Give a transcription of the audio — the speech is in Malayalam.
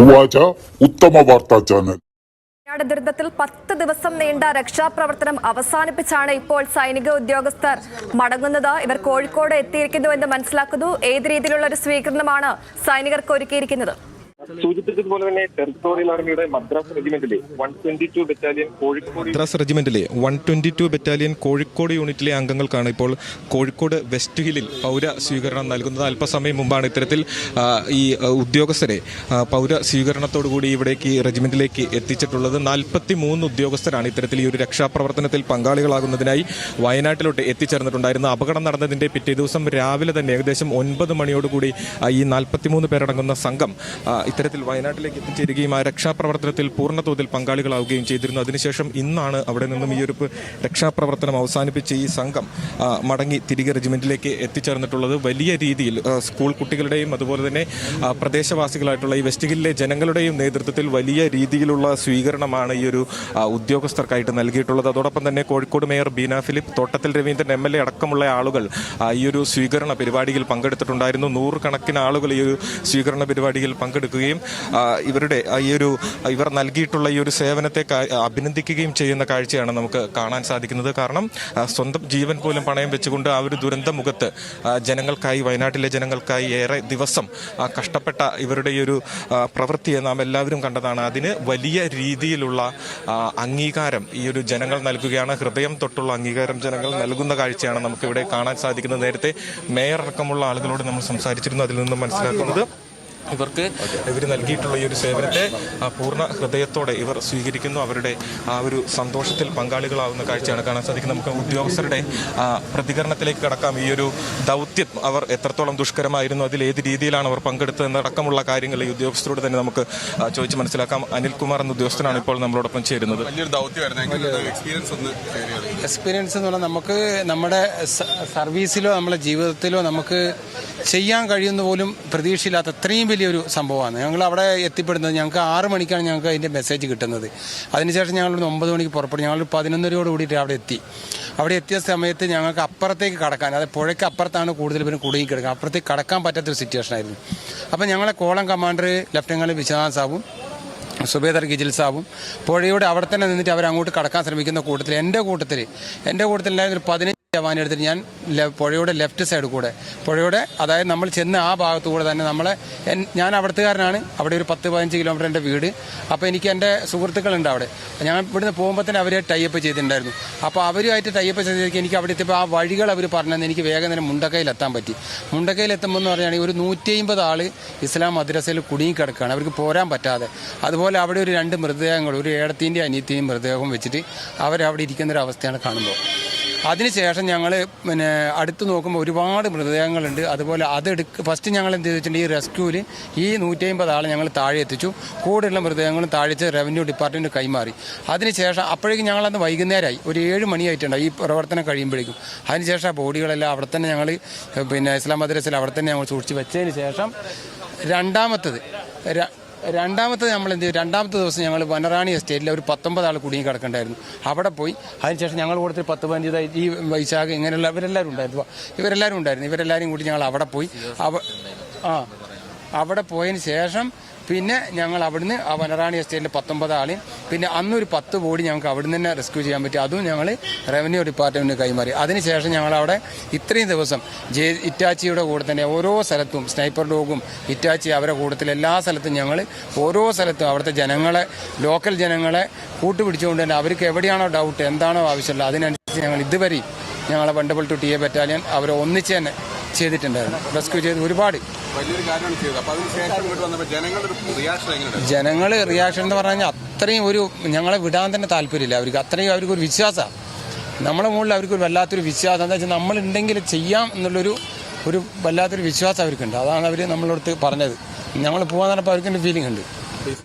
ഉവാച ഉത്തമ വാർത്താ ചാനൽ. ദുരന്തത്തിൽ പത്ത് ദിവസം നീണ്ട രക്ഷാപ്രവർത്തനം അവസാനിപ്പിച്ചാണ് ഇപ്പോൾ സൈനിക ഉദ്യോഗസ്ഥർ മടങ്ങുന്നത്. ഇവർ കോഴിക്കോട് എത്തിയിരിക്കുന്നു എന്ന് മനസ്സിലാക്കുന്നു. ഏത് രീതിയിലുള്ള ഒരു സ്വീകരണമാണ് സൈനികർക്ക് ഒരുക്കിയിരിക്കുന്നത്? സൂചിപ്പിച്ചതുപോലെ തന്നെ ടെറിട്ടോറിയൽ ആർമിയുടെ Madras റെജിമെന്റിലെ one twenty two battalion Kozhikode Madras റെജിമെന്റിലെ one twenty two battalion Kozhikode യൂണിറ്റിലെ അംഗങ്ങൾക്കാണ് ഇപ്പോൾ കോഴിക്കോട് വെസ്റ്റ് ഹില്ലിൽ പൗര സ്വീകരണം നൽകുന്നത്. അല്പസമയം മുമ്പാണ് ഇത്തരത്തിൽ ഈ ഉദ്യോഗസ്ഥരെ പൗര സ്വീകരണത്തോടുകൂടി ഇവിടേക്ക് റെജിമെന്റിലേക്ക് എത്തിച്ചിട്ടുള്ളത്. നാൽപ്പത്തി മൂന്ന് ഉദ്യോഗസ്ഥരാണ് ഇത്തരത്തിൽ ഈ ഒരു രക്ഷാപ്രവർത്തനത്തിൽ പങ്കാളികളാകുന്നതിനായി വയനാട്ടിലോട്ട് എത്തിച്ചേർന്നിട്ടുണ്ടായിരുന്നു അപകടം നടന്നതിന്റെ പിറ്റേ ദിവസം രാവിലെ തന്നെ ഏകദേശം ഒൻപത് മണിയോടുകൂടി ഈ നാൽപ്പത്തിമൂന്ന് പേരടങ്ങുന്ന സംഘം ഇത്തരത്തിൽ വയനാട്ടിലേക്ക് എത്തിച്ചേരുകയും ആ രക്ഷാപ്രവർത്തനത്തിൽ പൂർണതോതിൽ പങ്കാളികളാവുകയും ചെയ്തിരുന്നു. അതിനുശേഷം ഇന്നാണ് അവിടെ നിന്നും ഈ ഒരു രക്ഷാപ്രവർത്തനം അവസാനിപ്പിച്ച് ഈ സംഘം മടങ്ങി തിരികെ റെജിമെന്റിലേക്ക് എത്തിച്ചേർന്നിട്ടുള്ളത്. വലിയ രീതിയിൽ സ്കൂൾ കുട്ടികളുടെയും അതുപോലെ തന്നെ പ്രദേശവാസികളായിട്ടുള്ള ഈ വെസ്റ്റ് ഹില്ലിലെ ജനങ്ങളുടെയും നേതൃത്വത്തിൽ വലിയ രീതിയിലുള്ള സ്വീകരണമാണ് ഈ ഒരു ഉദ്യോഗസ്ഥർക്കായിട്ട് നൽകിയിട്ടുള്ളത്. അതോടൊപ്പം തന്നെ Kozhikode mayor Beena Philip Thottathil Raveendran M L A അടക്കമുള്ള ആളുകൾ ഈ ഒരു സ്വീകരണ പരിപാടിയിൽ പങ്കെടുത്തിട്ടുണ്ടായിരുന്നു. നൂറുകണക്കിന് ആളുകൾ ഈ ഒരു സ്വീകരണ പരിപാടിയിൽ പങ്കെടുക്കുകയും ആ, ഇവരുടെ ഈ ഒരു ഇവർ നൽകിയിട്ടുള്ള ഈ ഒരു സേവനത്തെ അഭിനന്ദിക്കുകയും ചെയ്യുന്ന കാഴ്ചയാണ് നമുക്ക് കാണാൻ സാധിക്കുന്നത്. കാരണം സ്വന്തം ജീവൻ പോലും പണയം വെച്ചുകൊണ്ട് ആ ഒരു ദുരന്ത മുഖത്ത് ജനങ്ങൾക്കായി വയനാട്ടിലെ ജനങ്ങൾക്കായി ഏറെ ദിവസം കഷ്ടപ്പെട്ട ഇവരുടെ ഈ ഒരു പ്രവൃത്തിയെ നാം എല്ലാവരും കണ്ടതാണ്. അതിന് വലിയ രീതിയിലുള്ള അംഗീകാരം ഈ ഒരു ജനങ്ങൾ നൽകുകയാണ്. ഹൃദയം തൊട്ടുള്ള അംഗീകാരം ജനങ്ങൾ നൽകുന്ന കാഴ്ചയാണ് നമുക്കിവിടെ കാണാൻ സാധിക്കുന്നത്. നേരത്തെ മേയർ അടക്കമുള്ള ആളുകളോട് നമ്മൾ സംസാരിച്ചിരുന്നു. അതിൽ നിന്നും മനസ്സിലാക്കുന്നത് ഇവർക്ക് ഇവർ നൽകിയിട്ടുള്ള ഈ ഒരു സേവനത്തെ ആ, പൂർണ ഹൃദയത്തോടെ ഇവർ സ്വീകരിക്കുന്നു. അവരുടെ ആ ഒരു സന്തോഷത്തിൽ പങ്കാളികളാവുന്ന കാഴ്ചയാണ് കാണാൻ സാധിക്കുന്നത്. നമുക്ക് ഉദ്യോഗസ്ഥരുടെ പ്രതികരണത്തിലേക്ക് കടക്കാം. ഈ ഒരു ദൗത്യം അവർ എത്രത്തോളം ദുഷ്കരമായിരുന്നു അതിൽ ഏത് രീതിയിലാണ് അവർ പങ്കെടുത്തതെന്നടക്കമുള്ള കാര്യങ്ങൾ ഈ ഉദ്യോഗസ്ഥരോട് തന്നെ നമുക്ക് ചോദിച്ച് മനസ്സിലാക്കാം. അനിൽകുമാർ എന്ന ഉദ്യോഗസ്ഥനാണ് ഇപ്പോൾ നമ്മളോടൊപ്പം ചേരുന്നത്. വലിയൊരു ദൗത്യമായിരുന്നു എക്സ്പീരിയൻസ് ഒന്ന് ഷെയർ ചെയ്യണം. എക്സ്പീരിയൻസ് എന്ന് പറഞ്ഞാൽ നമുക്ക് നമ്മുടെ സർവീസിലോ നമ്മുടെ ജീവിതത്തിലോ നമുക്ക് ചെയ്യാൻ കഴിയുന്ന പോലും പ്രതീക്ഷയില്ലാത്ത അത്രയും വലിയൊരു സംഭവമാണ്. ഞങ്ങൾ അവിടെ എത്തിപ്പെടുന്നത് ഞങ്ങൾക്ക് ആറ് മണിക്കാണ് ഞങ്ങൾക്ക് അതിന്റെ മെസ്സേജ് കിട്ടുന്നത്. അതിനുശേഷം ഞങ്ങൾ ഒമ്പത് മണിക്ക് പുറപ്പെടും. ഞങ്ങൾ പതിനൊന്നരയോട് കൂടിയിട്ട് അവിടെ എത്തി. അവിടെ എത്തിയ സമയത്ത് ഞങ്ങൾക്ക് അപ്പുറത്തേക്ക് കടക്കാൻ അതായത് പുഴയ്ക്ക് അപ്പുറത്താണ് കൂടുതൽ പേരും കുടുങ്ങി കിടക്കുക. അപ്പുറത്തേക്ക് കടക്കാൻ പറ്റാത്തൊരു സിറ്റുവേഷൻ ആയിരുന്നു. അപ്പോൾ ഞങ്ങളെ കോളം കമാൻഡർ ലെഫ്റ്റനന്റ് വിശ്വനാഥ് സാബും സുബേദർ ഗിജിൽ സാബും പുഴയുടെ അവിടെ തന്നെ നിന്നിട്ട് അവർ അങ്ങോട്ട് കടക്കാൻ ശ്രമിക്കുന്ന കൂട്ടത്തിൽ എന്റെ കൂട്ടത്തിൽ എന്റെ കൂട്ടത്തിലുണ്ടായിരുന്ന ഒരു പതിനഞ്ച് ജവാൻ എടുത്തിട്ട് ഞാൻ പുഴയുടെ ലെഫ്റ്റ് സൈഡ് കൂടെ. പുഴയുടെ അതായത് നമ്മൾ ചെന്ന ആ ഭാഗത്തു കൂടെ തന്നെ നമ്മളെ ഞാൻ അവിടുത്തുകാരനാണ്. അവിടെ ഒരു പത്ത് പതിനഞ്ച് കിലോമീറ്റർ എന്റെ വീട്. അപ്പോൾ എനിക്ക് എന്റെ സുഹൃത്തുക്കളുണ്ട് അവിടെ. ഞാൻ ഇവിടുന്ന് പോകുമ്പോൾ തന്നെ അവരെ ടൈപ്പ് ചെയ്തിട്ടുണ്ടായിരുന്നു. അപ്പോൾ അവരുമായിട്ട് ടൈപ്പ് ചെയ്തേക്ക് എനിക്ക് അവിടെ എത്തിയപ്പോൾ ആ വഴികൾ അവർ പറഞ്ഞതെന്ന് എനിക്ക് വേഗം തന്നെ മുണ്ടക്കയിൽ എത്താൻ പറ്റി. മുണ്ടക്കയിൽ എത്തുമ്പോൾ എന്ന് പറയുകയാണെങ്കിൽ ഒരു നൂറ്റി അമ്പത് ആൾ ഇസ്ലാം മദ്രസയിൽ കുടുങ്ങിക്കിടക്കുകയാണ് അവർക്ക് പോരാൻ പറ്റാതെ. അതുപോലെ അവിടെ ഒരു രണ്ട് മൃതദേഹങ്ങൾ ഒരു ഏടത്തിന്റെയും അനിയത്തിന്റെയും മൃതദേഹവും വെച്ചിട്ട് അവരവിടെ ഇരിക്കുന്ന ഒരു അവസ്ഥയാണ് കാണുമ്പോൾ അതിനുശേഷം ഞങ്ങൾ പിന്നെ അടുത്ത് നോക്കുമ്പോൾ ഒരുപാട് മൃതദേഹങ്ങളുണ്ട്. അതുപോലെ അതെടുക്ക് ഫസ്റ്റ് ഞങ്ങൾ എന്ത് ചെയ്തിട്ടുണ്ട് ഈ റെസ്ക്യൂവിൽ ഈ നൂറ്റി അമ്പത് ആളെ ഞങ്ങൾ താഴെ എത്തിച്ചു. കൂടെയുള്ള മൃതദേഹങ്ങളും താഴെ റവന്യൂ ഡിപ്പാർട്ട്മെന്റ് കൈമാറി. അതിനുശേഷം അപ്പോഴേക്കും ഞങ്ങളന്ന് വൈകുന്നേരമായി ഒരു ഏഴ് മണിയായിട്ടുണ്ട്. ഈ പ്രവർത്തനം കഴിയുമ്പോഴേക്കും. അതിനുശേഷം ആ ബോഡികളെല്ലാം അവിടെ തന്നെ ഞങ്ങൾ പിന്നെ ഇസ്ലാം മദ്രസയിൽ അവിടെ തന്നെ ഞങ്ങൾ സൂക്ഷിച്ച് വെച്ചതിന് ശേഷം രണ്ടാമത്തത് രണ്ടാമത്തെ നമ്മൾ എന്ത് ചെയ്യും രണ്ടാമത്തെ ദിവസം ഞങ്ങൾ വനറാണി എസ്റ്റേറ്റിൽ ഒരു പത്തൊമ്പത് ആൾ കുടുങ്ങി കിടക്കണ്ടായിരുന്നു. അവിടെ പോയി. അതിനുശേഷം ഞങ്ങൾ കൂടുതൽ പത്ത് പതിനഞ്ച് ഈ വൈശാഖ് ഇങ്ങനെയുള്ള ഇവരെല്ലാവരും ഉണ്ടായിരുന്നു. ഇവരെല്ലാവരും ഉണ്ടായിരുന്നു. ഇവരെല്ലാവരും കൂടി ഞങ്ങൾ അവിടെ പോയി. അവ ആ. അവിടെ പോയതിന് ശേഷം പിന്നെ ഞങ്ങൾ അവിടുന്ന് ആ വനറാണി എസ്റ്റേറ്റിൽ പത്തൊമ്പത് ആളെയും പിന്നെ അന്നൊരു പത്ത് ബോഡി ഞങ്ങൾക്ക് അവിടുന്ന് തന്നെ റെസ്ക്യൂ ചെയ്യാൻ പറ്റി. അതും ഞങ്ങൾ റവന്യൂ ഡിപ്പാർട്ട്മെന്റിന് കൈമാറി. അതിനുശേഷം ഞങ്ങൾ അവിടെ ഇത്രയും ദിവസം ജെ ഇറ്റാച്ചിയുടെ കൂടെ തന്നെ ഓരോ സ്ഥലത്തും സ്നൈപ്പർ ഡോഗും ഇറ്റാച്ചി അവരുടെ കൂട്ടത്തിൽ എല്ലാ സ്ഥലത്തും ഞങ്ങൾ ഓരോ സ്ഥലത്തും അവിടുത്തെ ജനങ്ങളെ ലോക്കൽ ജനങ്ങളെ കൂട്ടുപിടിച്ചുകൊണ്ട് തന്നെ അവർക്ക് എവിടെയാണോ ഡൗട്ട് എന്താണോ ആവശ്യമുള്ളത് അതിനനുസരിച്ച് ഞങ്ങൾ ഇതുവരെ ഞങ്ങളെ വണ്ടപ്പൾ ടു ടി എ ബറ്റാലിയൻ അവരെ ഒന്നിച്ച് തന്നെ ചെയ്തിട്ടുണ്ടായിരുന്നു. റെസ്ക്യൂ ചെയ്ത് ഒരുപാട് അപ്പോൾ വന്നപ്പോൾ റിയാക്ഷൻ ജനങ്ങൾ റിയാക്ഷൻ എന്ന് പറഞ്ഞാൽ അത്രയും ഒരു ഞങ്ങളെ വിടാൻ തന്നെ താല്പര്യമില്ല. അവർക്ക് അത്രയും അവർക്കൊരു വിശ്വാസമാണ് നമ്മളെ മുകളിൽ അവർക്ക് വല്ലാത്തൊരു വിശ്വാസം. എന്താ വെച്ചാൽ നമ്മളുണ്ടെങ്കിൽ ചെയ്യാം എന്നുള്ളൊരു ഒരു വല്ലാത്തൊരു വിശ്വാസം അവർക്കുണ്ട്. അതാണ് അവർ നമ്മളടുത്ത് പറഞ്ഞത്. ഞങ്ങൾ പോകാൻ പറഞ്ഞപ്പോൾ അവർക്ക് ഫീലിംഗ് ഉണ്ട്?